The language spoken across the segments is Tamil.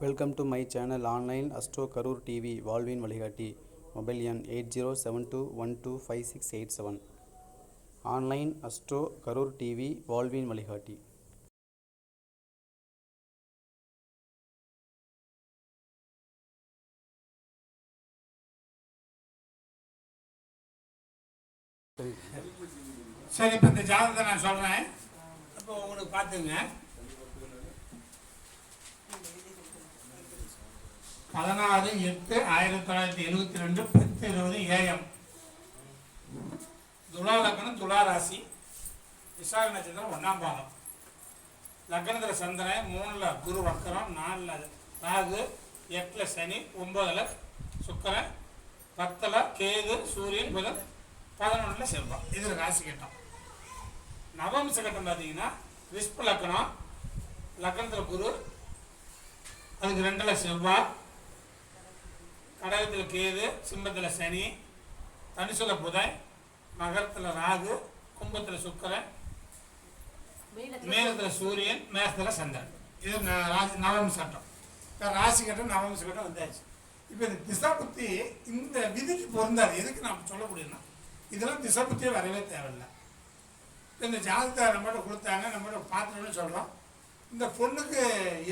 Welcome to my channel online astro Karur TV வாழ்வின் வழிகாட்டி மொபைல் எண் eight zero seven two one two five six eight seven online astro Karur TV வாழ்வின் வழிகாட்டி சரி இப்போ இந்த ஜாதகத்தை நான் சொல்கிறேன் இப்போ உங்களுக்கு பார்த்துங்க பதினாறு எட்டு ஆயிரத்தி தொள்ளாயிரத்தி எழுபத்தி ரெண்டு பத்து இருபது ஏஎம் துலா லக்னம் துலா ராசி. விசாக நட்சத்திரம் ஒன்றாம் பாதம். லக்னத்தில் சந்திரன் மூணில் குரு வக்கரம் நாலில் ராகு எட்டில் சனி ஒம்பதில் சுக்கரன் பத்தில் கேது சூரியன் புதன் பதினொன்றில் செவ்வாய். இது ராசி கட்டம். நவம்ச கட்டம் பார்த்தீங்கன்னா ரிஷ்ப லக்னம் லக்கணத்தில் குரு அதுக்கு ரெண்டில் செவ்வாய் கடகத்தில் கேது சிம்மத்தில் சனி தனுசுல புதன் மகரத்தில் ராகு கும்பத்தில் சுக்கிரன் மேகத்தில் சூரியன் மேகத்தில் சந்திரன். இது ராசி நவம்ச கட்டம் இந்த ராசி கட்டம் நவம்ச கட்டம் வந்தாச்சு. இப்போ இந்த திசா புத்தி இந்த விதிக்கு பொருந்தாது. எதுக்கு நான் சொல்ல முடியும்னா இதெல்லாம் திசா புத்தியே வரவே தேவையில்லை. இப்ப இந்த ஜாதகத்தை நம்மகிட்ட கொடுத்தாங்க நம்மகிட்ட பார்த்துட்டோன்னு சொல்கிறோம் இந்த பொண்ணுக்கு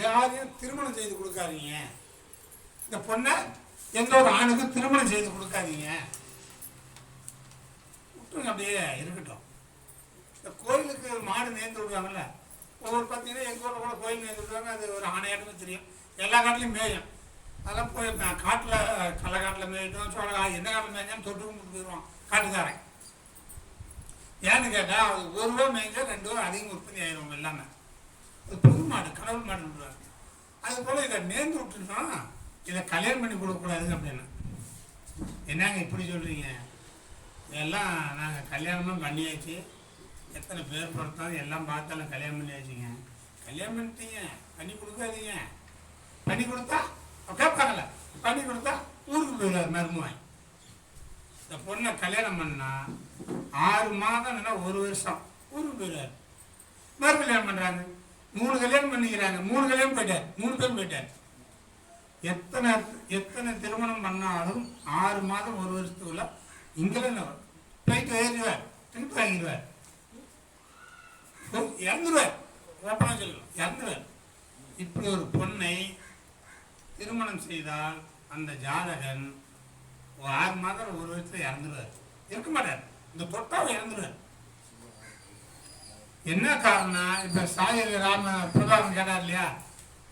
யாரையும் திருமணம் செய்து கொடுக்காதீங்க. இந்த பொண்ணை எந்த ஒரு ஆணுக்கும் திருமணம் செய்து கொடுக்காதீங்க. விட்டுருங்க அப்படியே இருக்கட்டும். இந்த கோயிலுக்கு மாடு நேர்ந்து விடுவாங்கல்ல ஒவ்வொரு பார்த்தீங்கன்னா எங்கள் ஊரில் கூட கோயில் நேர்ந்து விடுவாங்க அது ஒரு ஆணையாட்டமே தெரியும். எல்லா காட்டிலையும் மேயும். அதெல்லாம் போய் காட்டில் களை காட்டில் மேயிட்டோம் சோழ எந்த காட்டில் மேய்ஞ்சாலும் தொட்டு கும்பிட்டு போயிடுவான் காட்டுக்காரன். ஏன்னு கேட்டால் அது ஒரு ரூபா மேய்ஞ்சா ரெண்டு ரூபா அதிகம் உற்பத்தி ஆயிரும் எல்லாமே. அது புது மாடு கடவுள் மாடு விடுவாங்க அது போல் இதை நேர்ந்து விட்டுருந்தோம் இதை கல்யாணம் பண்ணி கொடுக்கக்கூடாதுங்க அப்படின்னு. என்னங்க இப்படி சொல்கிறீங்க எல்லாம் நாங்கள் கல்யாணமும் பண்ணியாச்சு. எத்தனை பேர் பொறுத்தாலும் எல்லாம் பார்த்தாலும் கல்யாணம் பண்ணியாச்சுங்க. கல்யாணம் பண்ணிட்டீங்க. பண்ணி கொடுக்காதீங்க. பண்ணி கொடுத்தா? கேட்பாங்கல்ல. பண்ணி கொடுத்தா ஊருக்கு போயிடுவார் மருமகன். இந்த பொண்ணை கல்யாணம் பண்ணால் ஆறு மாதம் இல்லைன்னா ஒரு வருஷம் ஊருக்கு போயிடுவார். மறு கல்யாணம் பண்ணுறாங்க மூணு கல்யாணம் பண்ணிக்கிறாங்க. மூணு கல்யாணம் போயிட்டார். மூணு பேரும் போயிட்டார். எத்தனை எத்தனை திருமணம் பண்ணாலும் ஆறு மாதம் ஒரு வருஷத்துக்குள்ள இங்கிலாந்து ஃப்ளைட் ஏறிடுவார் திருப்பி வாங்கிடுவார். இறந்துருவார் ஓப்பனாக சொல்லலாம் இறந்துருவார் இப்படி ஒரு பொண்ணை திருமணம் செய்தால் அந்த ஜாதகன் ஆறு மாதம் ஒரு வருஷத்துல இறந்துருவார் இருக்க மாட்டார். இந்த தொட்டாவை இறந்துருவார் என்ன காரணம்? இப்போ சாயர் ராம பிரபாகரன் கேட்டார் இல்லையா?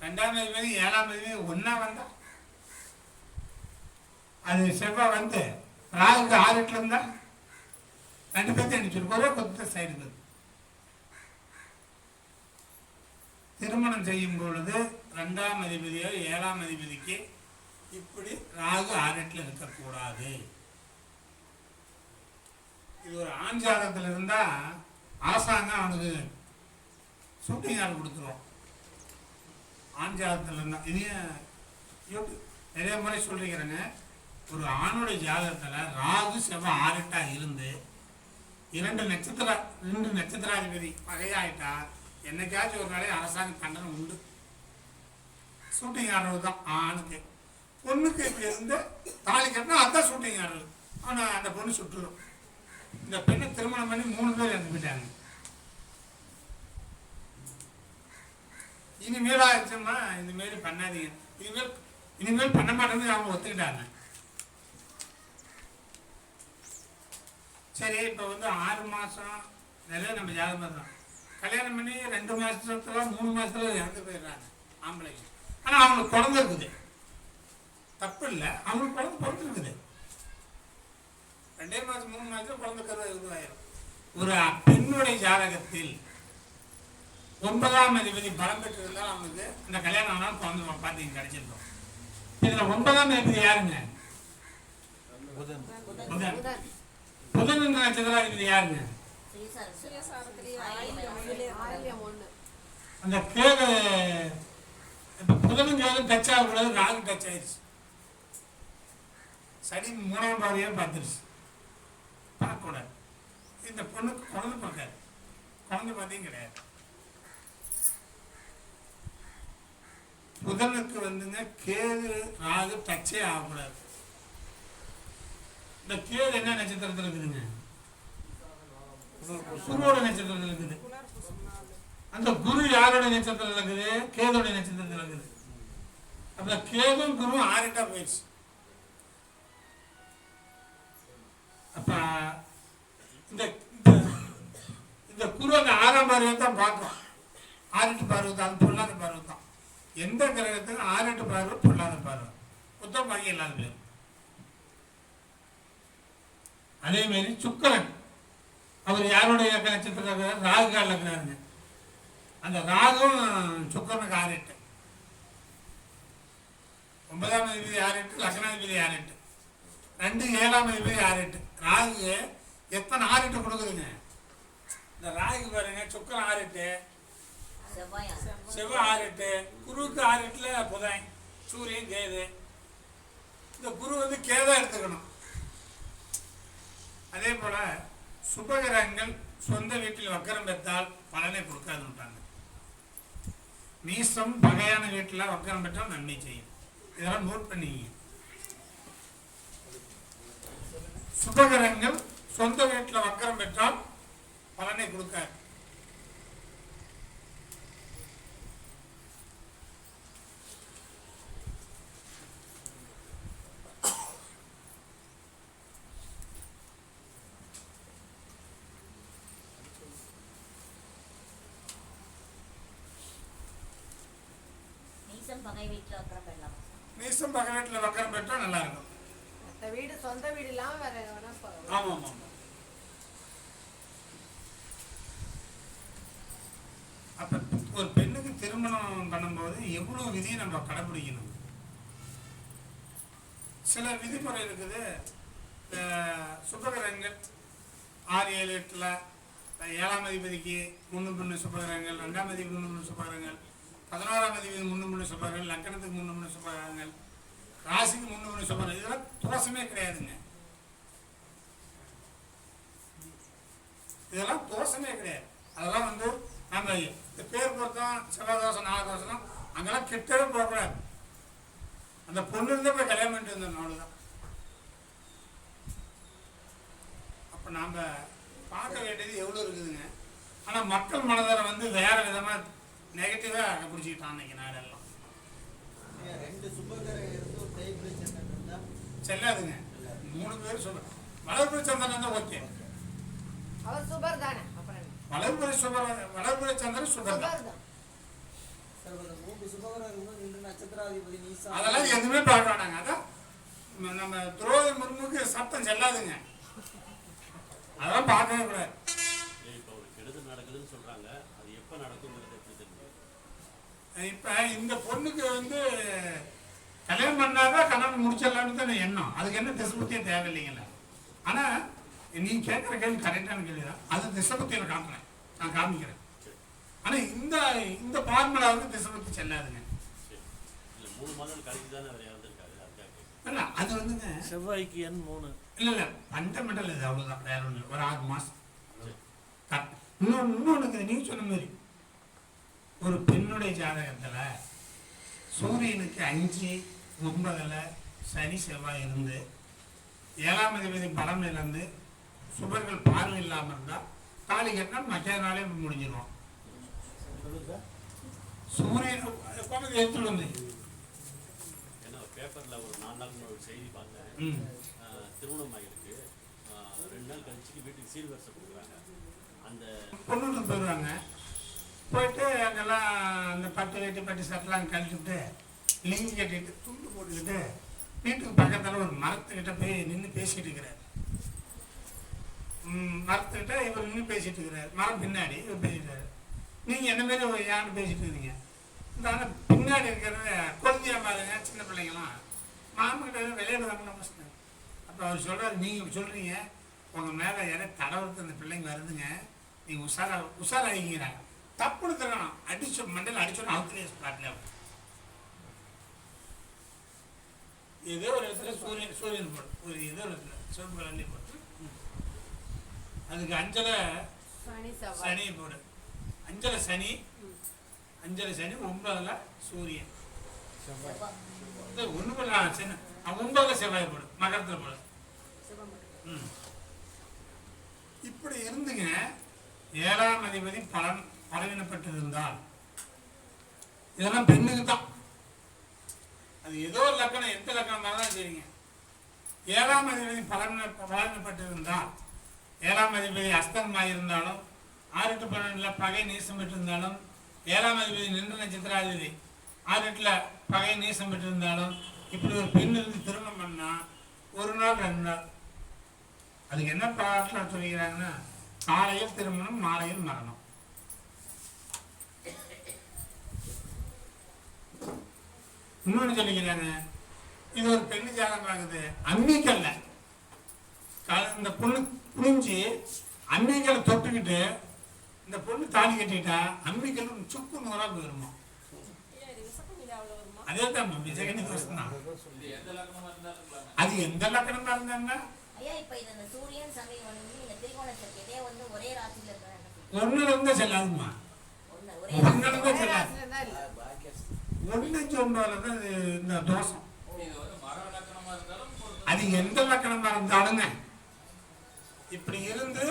ரெண்டாம் தேதி ஏழாம் தேதி ஒன்றா வந்தா? அது செவ்வாய் வந்து ராகுக்கு ஆறு எட்டில் இருந்தா? ரெண்டு பேர்த்தையும் அனுப்பிச்சிருக்கு ஒரே கொத்த சைடு திருமணம் செய்யும் பொழுது ரெண்டாம் அதிபதியோ ஏழாம் அதிபதிக்கு இப்படி ராகு ஆரெட்டில் இருக்கக்கூடாது. இது ஒரு ஆண் ஜாதகத்தில் இருந்தா அரசாங்கம் அவனுக்கு ஷூட்டிங் ஆள் கொடுத்துருவோம் ஆண் ஜாதகத்தில் இருந்தா இதையும் நிறைய முறை சொல்கிறேங்க ஒரு ஆணுடைய ஜாதகத்தில் ராகு செவ்வாய் ஆறுட்டாக இருந்து இரண்டு நட்சத்திர ரெண்டு நட்சத்திராதிபதி பகையாயிட்டா என்னைக்காச்சும் ஒரு நாளே அரசாங்க தண்டனை உண்டு. ஷூட்டிங் ஆடுறது தான் ஆணுக்கு. பொண்ணுக்கு இருந்து தாலி கட்டினா அதான் ஷூட்டிங் ஆடுறது ஆனால் அந்த பொண்ணு சுட்டுரும். இந்த பெண்ணை திருமணம் பண்ணி மூணு பேர் இறந்து போயிட்டாங்க. இனிமேல் ஆயிடுச்சோம்னா இனிமேல் பண்ணாதீங்க. இனிமேல் இனிமேல் பண்ண மாட்டேன்னு அவங்க ஒத்துக்கிட்டாங்க. சரி இப்போ வந்து ஆறு மாதம் நிறைய நம்ம ஜாதகம் பார்த்தோம் கல்யாணம் பண்ணி ரெண்டு மாதத்துல மூணு மாதத்துல இறந்து போயிடுறாங்க ஆம்பளைங்க. ஆனால் அவங்களுக்கு குழந்தை இருக்குது. தப்பு இல்லை அவங்களுக்கு குழந்தை பிறந்திருக்குது. ரெண்டே மாதம் மூணு மாதத்துல குழந்தை கருது இதுவாயிரும் ஒரு பெண்ணுடைய ஜாதகத்தில் ஒன்பதாம் அதிபதி பலம் பெற்றிருந்தால் அவங்களுக்கு அந்த கல்யாணம் ஆனால் குழந்தை பார்த்தீங்க கிடைச்சிருக்கோம். இதில் ஒன்பதாம் அதிபதி யாருங்க? புதன். புதன். என்ற நட்சத்திராதிபதி யாருங்க? அந்த கேது இப்போ புதனும் கேதும் டச் ஆகக்கூடாது ராகு டச் ஆயிடுச்சு சனி மூணாம் பாதையே பார்த்துருச்சு. பார்க்கக்கூடாது. இந்த பொண்ணுக்கு குழந்தை பார்க்காது குழந்தை பார்த்தீங்க கிடையாது. புதனுக்கு வந்துங்க கேது ராகு டச்சே ஆகக்கூடாது இந்த கேது என்ன நட்சத்திரத்தில் இருக்குதுங்க? குருவோட நட்சத்திரத்தில் இருக்குது. அந்த குரு யாரோட நட்சத்திரத்தில் இருக்குது? கேதோட நட்சத்திரத்தில் இருக்குது. அந்த கேதும் குருவும் ஆறிட்டா போயிடுச்சு. அப்ப இந்த இந்த- இந்த குரு அந்த ஆறாம் பார்வை தான் பார்க்கும். ஆறெட்டு பார்வை தான் அது பொல்லாத பார்வை தான் எந்த கிரகத்துக்கும் எட்டு பார்வை பொல்லாத பார்வை. புத்தம் பாக்கி இல்லாத பேர் அதே மாதிரி சுக்கரன் அவர் யாருடைய நட்சத்திரம் ராகு காலில் இருக்கிறாருங்க அந்த ராகும் சுக்கரனுக்கு ஆறெட்டு. ஒன்பதாம் அதிபதி ஆறெட்டு லக்னாதிபதி ஆறெட்டு. ரெண்டு ஏழாம் அதிபதி ஆறெட்டு. ராகு எத்தனை ஆறெட்டு கொடுக்குதுங்க? இந்த ராகு பாருங்க சுக்கரன் ஆறெட்டு. செவ்வாயா செவ்வாய் ஆறெட்டு குருவுக்கு ஆறெட்டுல புதன் சூரியன் கேது. இந்த குரு வந்து கேதா எடுத்துக்கணும். அதே போல சுபகிரகங்கள் சொந்த வீட்டில் வக்கரம் பெற்றால் பலனை கொடுக்காதுன்றாங்க. நீசம் வகையான வீட்டில் வக்கரம் பெற்றால் நன்மை செய்யும். இதெல்லாம் நோட் பண்ணிங்க சுபகிரகங்கள் சொந்த வீட்டில் வக்கரம் பெற்றால் பலனை கொடுக்காது. நீசம் பகை வீட்டில் வக்கரம் பெற்றால் நல்லா இருக்கும் மற்ற வீடு சொந்த வீடு இல்லாம வேற வேணா போகலாம். ஆமாம் ஆமாம் அப்ப ஒரு பெண்ணுக்கு திருமணம் பண்ணும்போது எவ்வளவு விதியை நம்ம கடைபிடிக்கணும் சில விதிமுறை இருக்குது. இந்த சுபகிரகங்கள் ஆறு ஏழு எட்டில் ஏழாம் அதிபதிக்கு முன்னு முன்னு சுபகிரகங்கள் ரெண்டாம் அதிபதி முன்னு முன்னு சுபகிரகங்கள். பதினோராம் தேதி முன்னு முன்னு சுபகிரகங்கள் லக்கணத்துக்கு முன்னு முன்னு சுபகிரகங்கள் ராசிக்கு முன்னு முன்னு சுபகிரகம் இதெல்லாம் தோஷமே கிடையாதுங்க. இதெல்லாம் தோஷமே கிடையாது. அதெல்லாம் வந்து நம்ம இந்த பேர் பொருத்தம் செவ்வாய் தோசம் நாலு தோசம் அங்கெல்லாம் கிட்டவே போகக்கூடாது. அந்த பொண்ணு இருந்தா போய் கல்யாணம் பண்ணிட்டு வந்தோம் அவ்வளோதான் அப்போ நாம் பார்க்க வேண்டியது எவ்வளோ இருக்குதுங்க. ஆனால் மக்கள் மனதில் வந்து வேறு விதமாக நெகட்டிவாக பிடிச்சிக்கிட்டான் அன்னைக்கு நாடெல்லாம். செல்லாதுங்க. மூணு பேர் சொல்ல வளர்ப்புற சந்திரன் இருந்தால் ஓகே. அவர் சுபர் தானே வளர்ப்புற சந்திரன் சுபர் தான். தான். அதெல்லாம் எதுவுமே பார்க்க அதான் நம்ம- நம்ம துரோகி முர்முக்கு சத்தம் செல்லாதுங்க. அதெல்லாம் பார்க்கவே கூடாது இப்போ ஒரு கெடுதல் நடக்குதுன்னு சொல்றாங்க அது எப்போ நடக்குங்கிறது எப்படி தெரியும் இப்ப இந்த பொண்ணுக்கு வந்து கல்யாணம் பண்ணாதான் கல்யாணம் முடிச்சிடலாம்னு தான் எண்ணம். அதுக்கு என்ன திசைபுத்தியே தேவையில்லைங்களா ஆனா நீ கேட்குற கேள்வி கரெக்டான கேள்வி தான். அது திசைபுத்தியில் காட்டுறேன் நான் காமிக்கிறேன். ஆனா இந்த இந்த ஃபார்முலா வந்து திசைபுத்தி செல்லாதுங்க. இல்லை மாதம் அது வந்துங்க. செவ்வாய்க்கு எண் மூணு. இல்ல இல்ல ஃபண்டமெண்டல் இது அவ்வளவுதான். வேற ஒண்ணு ஒரு ஆறு மாசம். கரெக்ட். இன்னொன்னு இன்னொன்னு நீங்க சொன்ன மாதிரி. ஒரு பெண்ணுடைய ஜாதகத்துல சூரியனுக்கு அஞ்சு ஒன்பதுல சனி செவ்வாய் இருந்து ஏழாம் அதிபதி பலம் இழந்து சுபர்கள் பார்வை இல்லாம இருந்தா தாலி கட்டினா மற்ற நாளே முடிஞ்சிடும் சூரியன் எடுத்துட்டு வந்து. பேப்பரில் ஒரு நாலு நாள் ஒரு செய்தி பார்த்தேன். திருமணம் ஆகிருக்கு ரெண்டு நாள் கழிச்சு வீட்டுக்கு சீர்வரிசை கொடுக்குறாங்க. அந்த பொண்ணு போயிடுவாங்க போயிட்டு அங்கெல்லாம் அந்த பட்டு வேட்டி பட்டு சட்டெல்லாம் கழிச்சுட்டு லிங்கி கட்டிட்டு துண்டு போட்டுக்கிட்டு வீட்டுக்கு பக்கத்தில் ஒரு மரத்துக்கிட்ட போய் நின்று பேசிட்டு இருக்கிறார். மரத்துக்கிட்ட இவர் நின்று பேசிட்டு இருக்கிறார். மரம் பின்னாடி இவர் பேசிட்டாரு நீங்கள் என்ன மாரி ஒரு யான்னு பேசிட்டு இருக்கீங்க? இந்த ஆனால் பின்னாடி இருக்கிறத குழந்தையா பாருங்க சின்ன பிள்ளைங்களாம். மாமக்கிட்ட விளையாடுவாங்க பிரச்சனை அப்போ அவர் சொல்கிறார் நீங்கள் சொல்கிறீங்க உங்கள் மேலே யாரோ தடவுறது அந்த பிள்ளைங்க வருதுங்க. நீங்கள் உஷாரா உஷாராகிங்கிறாங்க தப்புன்னு தரணும் அடிச்ச மண்டல அடிச்சோன்னு அவுத்துலேயே ஸ்பாட்ல ஏதோ ஒரு இடத்துல சூரியன் சூரியன் போடும் ஒரு ஏதோ ஒரு இடத்துல சிவப்பு கலர்லேயே போட்டு அதுக்கு அஞ்சலை சனி போடு. அஞ்சலை சனி அஞ்சலை சனி ஒன்பதுல சூரியன். செவ்வாய். ஒன்று பண்ண சின்ன ஒன்பதுல செவ்வாய் போடு மகரத்தில் போடு. இப்படி இருந்துங்க ஏழாம் அதிபதி பலன் பலவீனப்பட்டிருந்தால் இதெல்லாம் பெண்ணுக்கு தான் அது ஏதோ ஒரு லக்கணம் எந்த லக்கணமாக தான் சரிங்க ஏழாம் அதிபதி பலன் பலவீனப்பட்டிருந்தால் ஏழாம் அதிபதி அஸ்தங்கமாக இருந்தாலும் ஆறு எட்டு பன்னெண்டில் பகை நீசம் பெற்றிருந்தாலும் ஏழாம் அதிபதி நின்று நட்சத்திராதிபதி ஆறு எட்டில் பகை நீசம் பெற்றிருந்தாலும் இப்படி ஒரு பெண் இருந்து திருமணம் பண்ணால் ஒரு நாள் ரெண்டு நாள். அதுக்கு என்ன பாட்டில் சொல்லிக்கிறாங்கன்னா காலையில் திருமணம் மாலையில் மரணம். இன்னொன்று சொல்லிக்கிறாங்க? இது ஒரு பெண்ணு ஜாதகம் ஆகுது அம்மிக்கல்ல இந்த பொண்ணு புரிஞ்சு அம்மிக்கல்லை தொட்டுக்கிட்டு இந்த பொண்ணு தாலி கட்டிட்டா அம்மிக்கல் சுக்கு நூறா போயிருமா? அதே தான் விஜயகனி தோஷம் தான் அது எந்த லக்கணமா இருந்தாங்கன்னா ஐயா இப்ப இது இந்த சூரியன் சமய வந்து இந்த திரிகோண சக்தியதே வந்து ஒரே ராசியில இருக்கிறாங்க. ஒன்னு இருந்தா செல்லாதுமா ஒன்னு இருந்தா செல்லாது. சொன்னால்தான் இது இந்த தோஷம். அது எந்த லக்கணமா இருந்தாலுங்க இப்படி இருந்து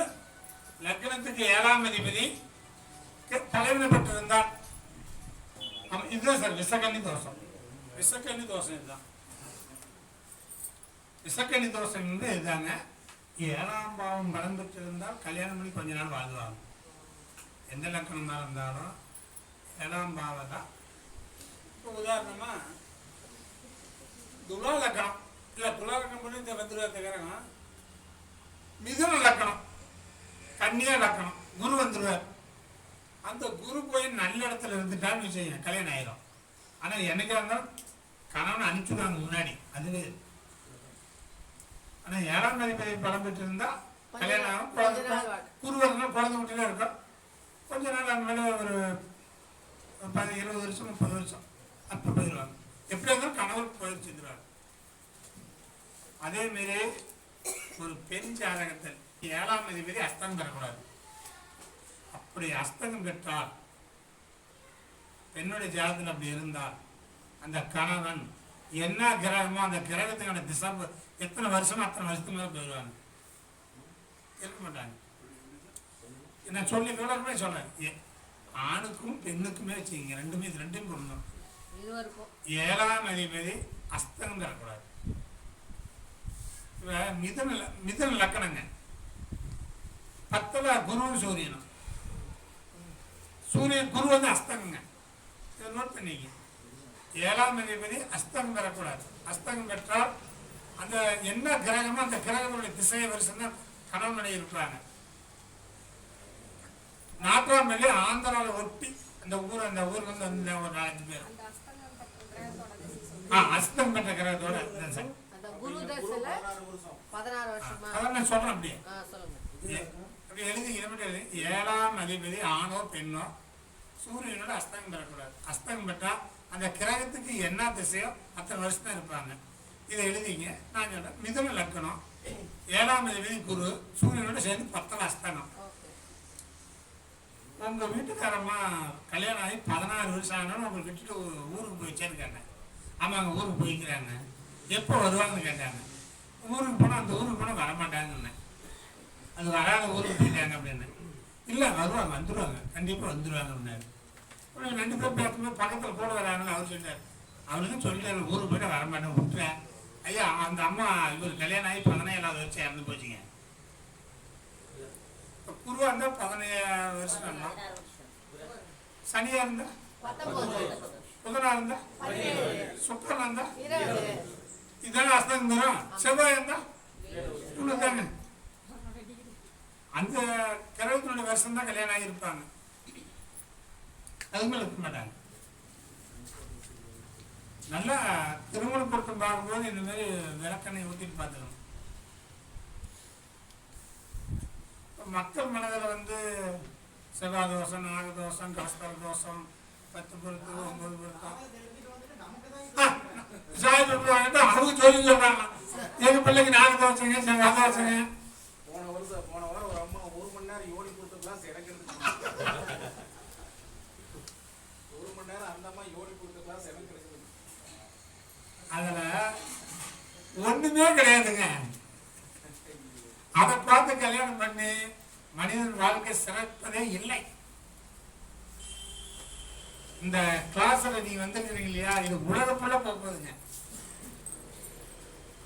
லக்கணத்துக்கு ஏழாம் அதிபதி தலைவனப்பட்டிருந்தால் ஆமா, இதுதான் சார் விசக்கன்னி தோஷம். விசக்கன்னி தோஷம் இதுதான். விசக்கன்னி தோஷம் வந்து இதுதாங்க. ஏழாம் பாவம் பலம் பெற்றிருந்தால் கல்யாணம் பண்ணி கொஞ்ச நாள் வாழ்வாங்க. எந்த லக்கணமாக இருந்தாலும் ஏழாம் பாவம் தான் இப்போ உதாரணமா துலா லக்கணம். இல்லை துலா லக்கணம் பண்ணி இந்த வந்துருவார் மிதுன லக்கணம். கன்னியா லக்கணம். குரு வந்துருவார். அந்த குரு போய் நல்ல இடத்துல இருந்துட்டான்னு வச்சுக்கோங்க கல்யாணம் ஆயிரும். ஆனால் என்னைக்கா இருந்தாலும் கணவனை அனுப்பிச்சுடுவாங்க முன்னாடி. அதுவே. ஆனால் ஏழாம் அதிபதி பலம் பெற்று இருந்தா கல்யாணம் ஆகும். குழந்தை நாள் வாழ்க்கை. குரு வரணும் குழந்தை குட்டிலாம் இருக்கும். கொஞ்ச நாள் ஒரு ஒரு பதி இருபது வருஷம் முப்பது வருஷம். அப்போ எப்படி இருந்தாலும் கணவர் பயிர் செய்கிறார் அதே மாரி ஒரு பெண் ஜாதகத்தில் ஏழாம் அதிபதி அஸ்தங்கம் பெறக்கூடாது. அப்படி அஸ்தங்கம் பெற்றால் பெண்ணுடைய ஜாதகத்தில் அப்படி இருந்தால் அந்த கணவன் என்ன கிரகமோ அந்த கிரகத்துக்கான திசை எத்தனை வருஷமோ அத்தனை வருஷத்துக்கு மேலே போயிடுவாங்க. இருக்க மாட்டாங்க. நான் சொல்லி விவரமே சொல்றேன் ஏ- ஆணுக்கும் பெண்ணுக்குமே வச்சுக்கிங்க. ரெண்டுமே இது ரெண்டையும் பொருந்தோம். ஏழாம் அதிபதி அஸ்தகம் தரக்கூடாது இப்ப மிதன மிதன லக்கணங்க. பத்தில் குருவும் சூரியனும் சூரியன் குரு வந்து அஸ்தங்கங்க இதை நோட் பண்ணிக்க ஏழாம் அதிபதி அஸ்தகம் பெறக்கூடாது. அஸ்தகம் பெற்றால் அந்த என்ன கிரகமோ அந்த கிரகங்களுடைய திசையை வருஷம் தான் கணவன் இருக்கிறாங்க நாட்டாம் மேலே ஆந்திராவில் ஒட்டி அந்த ஊர் அந்த ஊருக்கு வந்து அந்த ஒரு நாலஞ்சு பேர். அஸ்தம் பெற்ற கிரகத்தோட சார் நான் சொல்றேன் அப்படியே. அப்படி எழுதி எழுதி. ஏழாம் அதிபதி ஆணோ பெண்ணோ சூரியனோட அஸ்தங்கம் பெறக்கூடாது. அஸ்தங்கம் பெற்றா அந்த கிரகத்துக்கு என்ன திசையோ அத்தனை வருஷம் தான் இருப்பாங்க. இதை எழுதிங்க. நான் சொல்றேன். மிதுன லக்கணம். ஏழாம் அதிபதி குரு சூரியனோட சேர்ந்து பத்தல அஸ்தங்கம் ஓகே. உங்க வீட்டுக்காரம்மா கல்யாணம் ஆகி பதினாறு வருஷம் ஆனாலும் உங்களை விட்டுட்டு ஊருக்கு போய் சேர்ந்துக்காங்க ஆமாங்க ஊருக்கு போய்க்கிறாங்க. எப்போ வருவாங்கன்னு கேட்டாங்க. ஊருக்கு போனால் அந்த ஊருக்கு போனால் வரமாட்டாங்கன்னு அது வராத ஊருக்கு போயிட்டாங்க அப்படின்னு. இல்லை வருவாங்க வந்துடுவாங்க கண்டிப்பாக வந்துடுவாங்க அப்படின்னாரு அப்புறம் ரெண்டு பேரும் பேசும்போது பக்கத்தில் கூட வராங்கன்னு அவர் சொன்னார். அவருக்கும் சொல்லிட்டாரு ஊருக்கு போயிட்டு வரமாட்டேன் விட்டுறேன் ஐயா அந்த அம்மா இவர் கல்யாணம் ஆகி பதினேழாவது வருஷம் இறந்து போச்சுங்க. இப்போ குருவாக இருந்தால் பதினேழு வருஷம். ஆகலாம் பதினாறு வருஷம் சனியா இருந்தா பத்தொன்பது புதனா இருந்தா பதினேழு சுக்கரனா அந்த கிரகத்தினுடைய வருஷம் தான் கல்யாணம் ஆகியிருப்பாங்க. அதுக்கு மேல இருக்க மாட்டாங்க நல்லா திருமண பொருத்தம் பார்க்கும்போது இந்த மாதிரி விளக்கெண்ணெய் ஊற்றிட்டு பார்த்துக்கணும். மக்கள் மனதில் வந்து செவ்வாய் தோஷம் நாக தோஷம் கலஸ்தர தோஷம் பத்து பொருத்து ஒன்பது பொருத்தம் சாய் சொல்லுவாங்க அவங்க சொல்லி சொல்றாங்க. எங்க பிள்ளைக்கு நாலு தோசைங்க சரி அதை போன வருஷம் போன வாரம் ஒரு அம்மா ஒரு மணி நேரம் யோடி கொடுத்துக்கலாம் எனக்கு ஒரு மணி நேரம் அந்த அம்மா யோடி கொடுத்துக்கலாம் எனக்கு அதுல ஒண்ணுமே கிடையாதுங்க. அதை பார்த்து கல்யாணம் பண்ணி மனிதன் வாழ்க்கை சிறப்பதே இல்லை. இந்த கிளாஸ்ல நீங்க வந்திருக்கிறீங்க இல்லையா இது உலக ஃபுல்லா போகுதுங்க.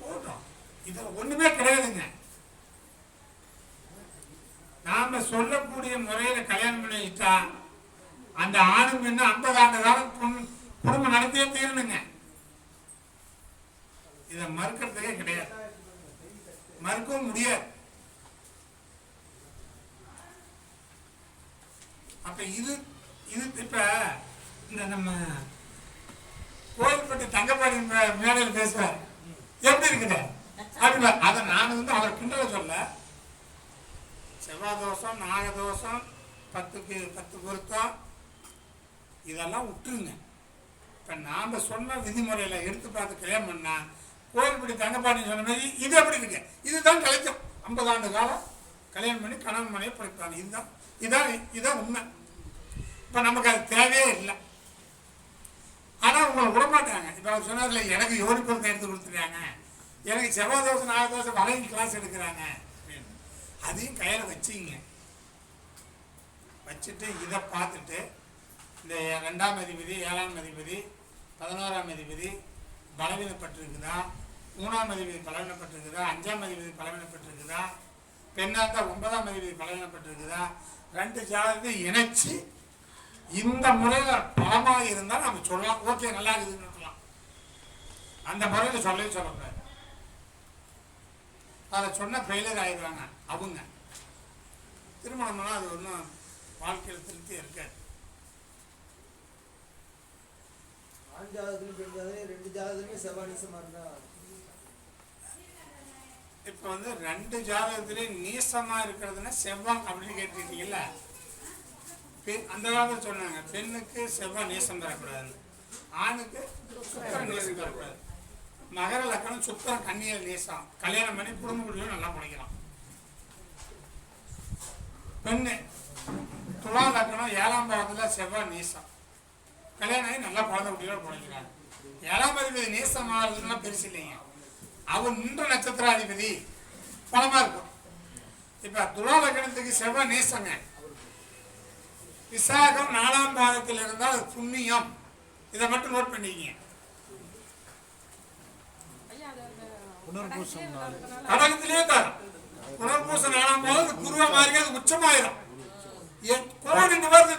போட்டோம் இது ஒண்ணுமே கிடையாதுங்க. நாம சொல்லக்கூடிய முறையில கல்யாணம் பண்ணி வச்சா அந்த ஆணும் என்ன ஐம்பது ஆண்டு காலம் குடும்பம் நடத்தியே தீரணுங்க. இதை மறுக்கிறதுக்கே கிடையாது. மறுக்கவும் முடியாது. அப்ப இது இது இப்ப இந்த நம்ம கோயில்பட்டி தங்கப்பாடி மே- மேடையில் பேசுவார். எப்படி இருக்குது? அப்படின்னா அதை நான் வந்து அவர் கிண்டல சொல்ல. செவ்வாய் தோஷம் நாகதோஷம் பத்துக்கு பத்து பொருத்தம் இதெல்லாம் விட்டுருங்க இப்போ நாம் சொன்ன விதிமுறையில் எடுத்து பார்த்து கல்யாணம் பண்ணால் கோயில்படி தங்கப்பாண்டி சொன்ன மாதிரி இது எப்படி இருக்கு இதுதான் கலைச்சம். ஐம்பது ஆண்டு காலம் கல்யாணம் பண்ணி கணவன் மனையை படிப்பாங்க இதுதான் இதான் இதான் உண்மை. இப்போ நமக்கு அது தேவையே இல்லை. ஆனால் உங்களை விட மாட்டாங்க. இப்போ அவர் சொன்னார்ல எனக்கு யோனி பொருத்தம் எடுத்து கொடுத்துட்டாங்க. எனக்கு செவ்வாய் தோசை நாலு தோசை வளையும் கிளாஸ் எடுக்கிறாங்க. அப்படின்னு. அதையும் கையில் வச்சுங்க. வச்சுட்டு இதை பார்த்துட்டு இந்த ரெண்டாம் அதிபதி ஏழாம் அதிபதி பதினோராம் அதிபதி பலவீனப்பட்டிருக்குதா? மூணாம் அதிபதி பலவீனப்பட்டிருக்குதா? அஞ்சாம் அதிபதி பலவீனப்பட்டிருக்குதா? பெண்ணாத்தா ஒன்பதாம் அதிபதி பலவீனப்பட்டிருக்குதா? ரெண்டு ஜாதகத்தையும் இணைச்சி இந்த முறையில் பலமாக இருந்தால் நம்ம சொல்லலாம். ஓகே நல்லா இருக்குதுன்னு சொல்லலாம். அந்த முறையில் சொல்லவே சொல்லக்கூடாது. அதை சொன்ன ஃபெயிலியர் ஆயிடுவாங்க அவங்க. திருமணம்னா அது ஒன்றும் வாழ்க்கையில் திருப்தி இருக்காது. ஆண் பெண் ஜாதகம் ரெண்டு ஜாதகத்திலுமே செவ்வாய் நீசமா இருந்தா இப்போ வந்து ரெண்டு ஜாதகத்திலையும் நீசமாக இருக்கிறதுனா செவ்வாய் அப்படின்னு கேட்டிருக்கீங்கல்ல பெண் அந்த காலத்தில் சொன்னாங்க பெண்ணுக்கு செவ்வாய் நீசம் தரக்கூடாது. ஆணுக்கு சுக்கரன் நீசம் தரக்கூடாது. மகர லக்கணம் சுக்கரன் கண்ணியல் நீசம். கல்யாணம் பண்ணி குடும்ப குடியும் நல்லா பிடிக்கலாம் பெண்ணு துலா லக்கணம் ஏழாம் பாகத்தில் செவ்வாய் நீசம். கல்யாணம் ஆகி நல்லா குழந்தை குட்டியோட பிழைக்கிறாங்க ஏழாம் அதிபதி நீசம் ஆகிறதுலாம் பெருசு இல்லைங்க. அவன் நின்ற நட்சத்திராதிபதி பலமாக இருக்கும். இப்ப துலா லக்கணத்துக்கு செவ்வாய் நேசங்க. விசாகம் நாலாம் பாதத்தில் இருந்தால் அது புண்ணியம். இதை மட்டும் நோட் பண்ணிக்கங்க. கடகத்திலே தரும் புனர்பூச நாலாம் பாதம் குருவா மாறி அது உச்சமாயிரும்.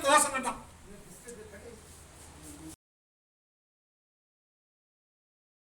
தோசை கோடி